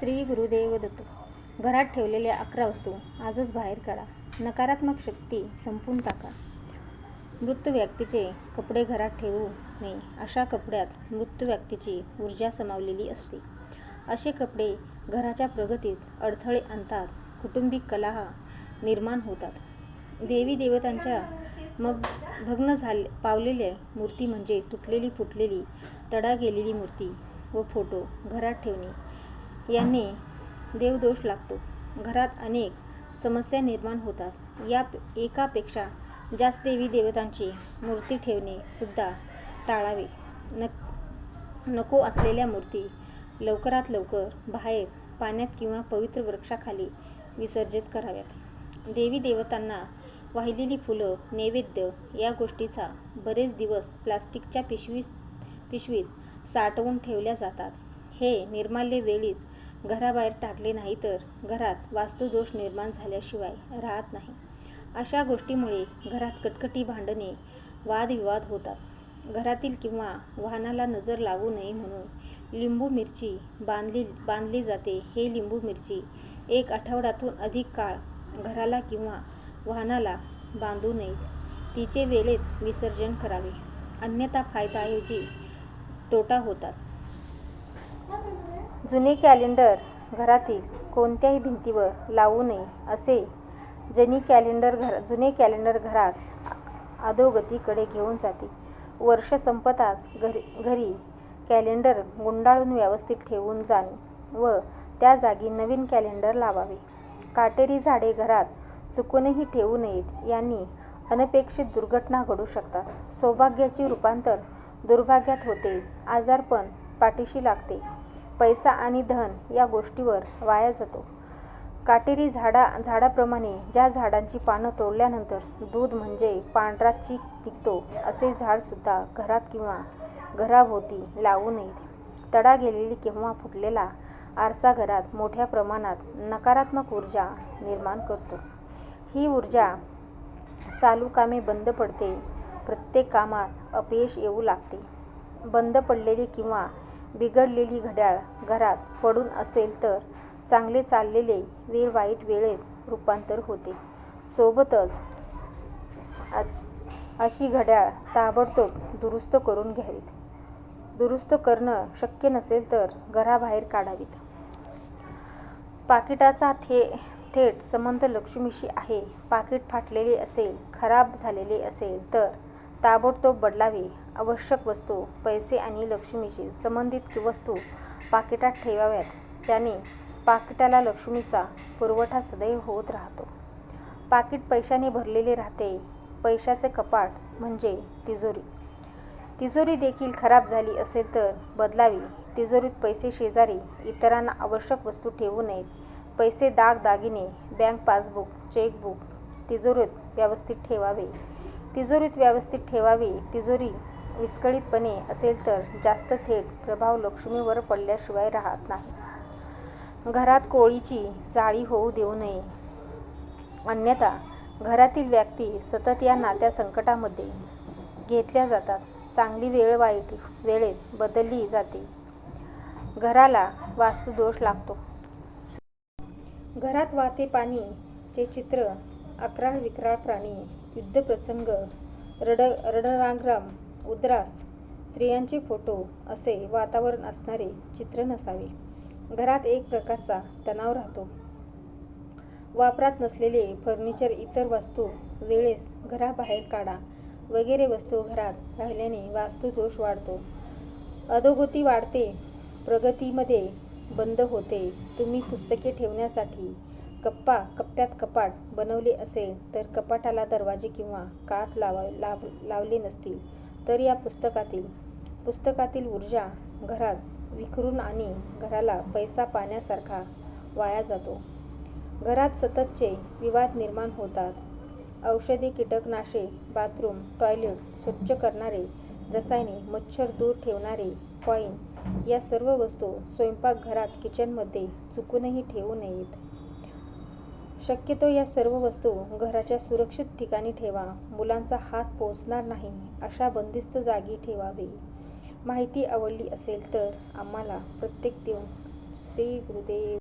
श्री गुरुदेव दत्त घरात ठेवलेल्या अकरा वस्तू आजच बाहेर काढा. नकारात्मक शक्ती संपून टाका. मृत व्यक्तीचे कपडे घरात ठेवू नये. अशा कपड्यात मृत व्यक्तीची ऊर्जा समावलेली असते. असे कपडे घराच्या प्रगतीत अडथळे आणतात. कुटुंबिक कलह निर्माण होतात. देवी देवतांच्या मग भग्न झाले पावलेल्या मूर्ती म्हणजे तुटलेली फुटलेली तडा गेलेली मूर्ती व फोटो घरात ठेवणे. याने देवदोष लागतो. घरात अनेक समस्या निर्माण होतात. या एकापेक्षा जास्त देवी देवतांची मूर्ती ठेवणे सुद्धा टाळावे. न नको असलेल्या मूर्ती लवकरात लवकर बाहेर पाण्यात किंवा पवित्र वृक्षाखाली विसर्जित कराव्यात. देवी देवतांना वाहिलेली फुलं नैवेद्य या गोष्टीचा बरेच दिवस प्लास्टिकच्या पिशवी पिशवीत साठवून ठेवल्या जातात. हे निर्माल्य वेळीच घराबाहेर टाकले नाही तर घरात वास्तुदोष निर्माण झाल्याशिवाय राहत नाही. अशा गोष्टीमुळे घरात कटकटी भांडणे वादविवाद होतात. घरातील किंवा वाहनाला नजर लागू नये म्हणून लिंबू मिरची बांधली बांधली जाते. हे लिंबू मिरची एक आठवड्यातून अधिक काळ घराला किंवा वाहनाला बांधू नये. तिचे वेळेत विसर्जन करावे. अन्यथा फायदाऐवजी तोटा होतात. जुने कॅलेंडर घरातील कोणत्याही भिंतीवर लावू नये असे जनी कॅलेंडर घर जुने कॅलेंडर घरात अधोगतीकडे घेऊन जाते. वर्ष संपताच घरी घरी कॅलेंडर गुंडाळून व्यवस्थित ठेवून जाणे व त्या जागी नवीन कॅलेंडर लावावे. काटेरी झाडे घरात चुकूनही ठेवू नयेत यांनी अनपेक्षित दुर्घटना घडू शकतात. सौभाग्याची रूपांतर दुर्भाग्यात होते. आजारपण पाठीशी लागते. पैसा आणि धन या गोष्टीवर वाया जातो. काटेरी झाडा झाडाप्रमाणे ज्या झाडांची पानं तोडल्यानंतर दूध म्हणजे पांढरा चीक निघतो असे झाडसुद्धा घरात किंवा घराभोवती लावू नयेत. तडा गेलेली किंवा फुटलेला आरसा घरात मोठ्या प्रमाणात नकारात्मक ऊर्जा निर्माण करतो. ही ऊर्जा चालू कामे बंद पडते प्रत्येक कामात अपयश येऊ लागते. बंद पडलेली किंवा बिघडलेली घड्याळ घरात पडून असेल तर चांगले चाललेले वेळ वाईट वेळेत रूपांतर होते. सोबतच अशी घड्याळ ताबडतोब दुरुस्त करून घ्यावीत. दुरुस्त करणं शक्य नसेल तर घराबाहेर काढावीत. पाकिटाचा थे थेट संबंध लक्ष्मीशी आहे. पाकिट फाटलेले असेल खराब झालेले असेल तर ताबडतोब बदलावी. आवश्यक वस्तू पैसे आणि लक्ष्मीशी संबंधित वस्तू पाकिटात ठेवाव्यात. त्याने पाकिटाला लक्ष्मीचा पुरवठा सदैव होत राहतो. पाकिट पैशाने भरलेले राहते. पैशाचे कपाट म्हणजे तिजोरी. तिजोरी देखील खराब झाली असेल तर बदलावी. तिजोरीत पैसे शेजारी इतरांना आवश्यक वस्तू ठेवू नयेत. पैसे दाग दागिने बँक पासबुक चेकबुक तिजोरीत व्यवस्थित ठेवावे. तिजोरीत व्यवस्थित ठेवावी तिजोरी विस्कळीतपणे असेल तर जास्त थेट प्रभाव लक्ष्मीवर पडल्याशिवाय राहत नाही. घरात कोळीची जाळी होऊ देऊ नये. अन्यथा घरातील व्यक्ती सतत या नात्या संकटामध्ये घेतल्या जातात. चांगली वेळ वाईट वेळेत बदलली जाते. घराला वास्तुदोष लागतो. घरात वाहते पाणी चे चित्र अकराळ विक्राळ प्राणी युद्धप्रसंग रड रडरांग्राम उद्रास स्त्रियांचे फोटो असे वातावरण असणारे चित्र नसावे. घरात एक प्रकारचा तणाव राहतो. वापरात नसलेले फर्निचर इतर वस्तू वेळेस घराबाहेर काढा वगैरे वस्तू घरात राहिल्याने वास्तुदोष वाढतो. अधोगती वाढते प्रगतीमध्ये बंद होते. तुम्ही पुस्तके ठेवण्यासाठी कप्पा कप्प्यात कपाट बनवले असेल तर कपाटाला दरवाजे किंवा काच लावा लाव लावले नसतील तर या पुस्तकातील पुस्तकातील ऊर्जा घरात विखरून आणि घराला पैसा पाण्यासारखा वाया जातो. घरात सततचे विवाद निर्माण होतात. औषधी कीटकनाशे बाथरूम टॉयलेट स्वच्छ करणारे रसायने मच्छर दूर ठेवणारे कॉईन या सर्व वस्तू स्वयंपाकघरात किचनमध्ये चुकूनही ठेवू नयेत. शक्यतो या सर्व वस्तू घराच्या सुरक्षित ठिकाणी ठेवा. मुलांचा हात पोचणार नाही अशा बंदिस्त जागी ठेवावे. माहिती आवडली असेल तर आम्हाला प्रत्येक देऊन श्री गुरुदेव